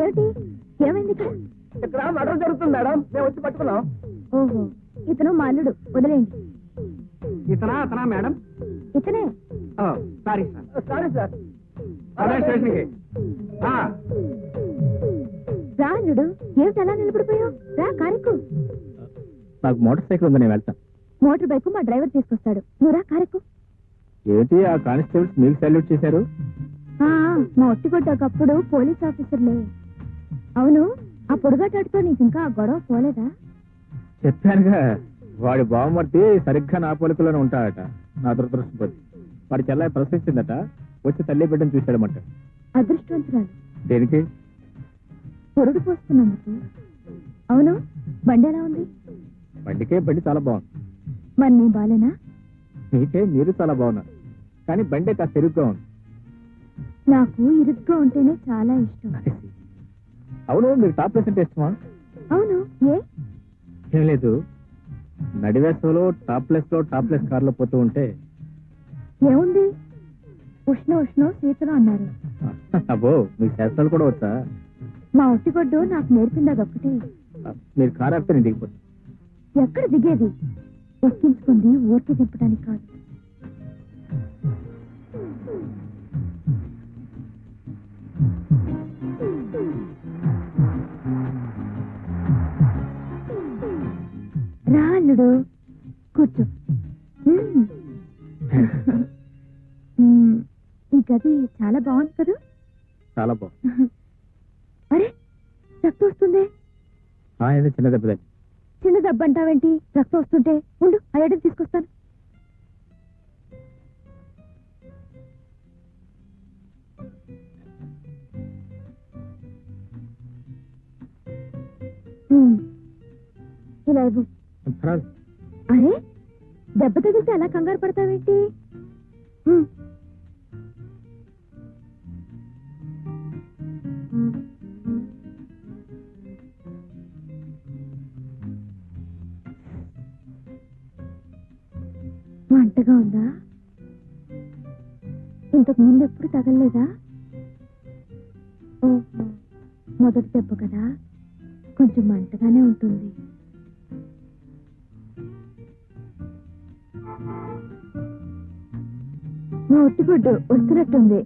ఏమిటి? ఏమైంది ఇక్కడ మర్డర్ జరుగుతుంది మేడం. మేము వచ్చి పట్టుకున్నాం. ఓహో ఇతను మా అల్లుడు వదిలేయండి. ఇతనా అతనా మేడం? ఇతనే? Sorry sir. Sorry sir. అదే స్టేషన్కి. రా అల్లుడు. ఏమిటి అలా నిలబడిపోయావు? రా కారెక్కు. నాకు మోటార్ సైకిల్ ఉంది నేను వెళ్తాను. మోటార్ బైక్ మా డ్రైవర్ తీసుకొస్తాడు. నువ్వు రా కారెక్కు. ఏంటి ఆ కానిస్టేబుల్స్ మీకు సాల్యూట్ చేశారు? మా ఒట్టిగొడ్డ ఒకప్పుడు పోలీస్ ఆఫీసర్లే. అవును ఆ పొడుగటాడుతో నీకు ఇంకా గొడవ పోలేదా? చెప్పానుగా వాడి బావమర్తి సరిగ్గా నా పోలికలోనే ఉంటాడట నా దురదృష్టపతి వాడి చెల్లాయి ప్రశ్నించిందట వచ్చి తల్లి బిడ్డను చూశాడమంట. అదృష్టవంతురాలు. దేనికి? పొరుడు పోస్తున్నందుకు. అవును బండి ఎలా ఉంది? బండికే బండి చాలా బాగుంది. మరి నీ బాలేనా? మీకే మీరు చాలా బాగున్నారు కానీ బండి కాస్త తిరుగుగా ఉంది. నాకు ఇరుగ్గా ఉంటేనే చాలా ఇష్టం. అవును మీకు టాప్ ప్లేస్ అంటే ఇష్టమా? అవును ఏ? ఏం లేదు. నడివేసంలో టాప్ ప్లేస్లో టాప్ ప్లేస్ కార్లో పోతూ ఉంటే. ఏముంది? ఉష్ణ ఉష్ణ శీతలం అన్నారు. అబ్బో మీకు శాస్త్రాలు కూడా వచ్చా? మా ఒట్టిగొడ్డు నాకు నేర్పింది అదొక్కటే మీరు కార్ ఆపితే నేను దిగిపోతాను ఎక్కడ దిగేది? ఎక్కించుకుంది ఊరికి దింపడానికి కాదు. అల్లుడు కూర్చో. ఈ గది చాలా బాగుంది కదా? చాలా బాగుంది. అరే రక్తం వస్తుంది. చిన్న దెబ్బ. చిన్న దెబ్బ అంటావేంటి? రక్తం వస్తుంటే. ఉండు ఆ ఎడని తీసుకొస్తాను. ఇలా ఇవ్వు. అరే దెబ్బ తగిలితే అలా కంగారు పడతావేంటి? మంటగా ఉందా? ఇంతకు ముందు ఎప్పుడు తగలలేదా? మొదటి దెబ్బ కదా. కొంచెం మంటగానే ఉంటుంది. నువ్వు ఒట్టిగుడ్డు వస్తున్నట్టుంది.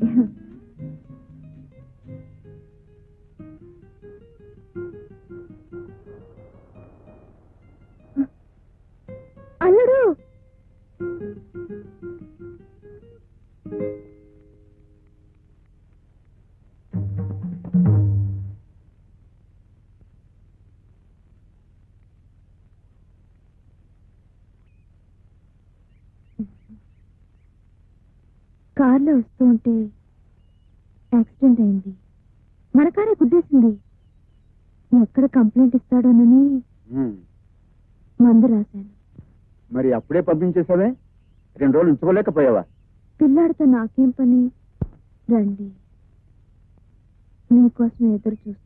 కార్లో వస్తూ ఉంటే యాక్సిడెంట్ అయింది. మన కారే గుద్దేసింది. ఎక్కడ కంప్లైంట్ ఇస్తాడోనని మందు రాశాను. మరి అప్పుడే పంపించేసావే రెండు రోజులు ఉంచుకోలేకపోయావా? పిల్లాడితో నాకేం పని? రండి. మీకోసం ఎదురు చూస్తున్నాను.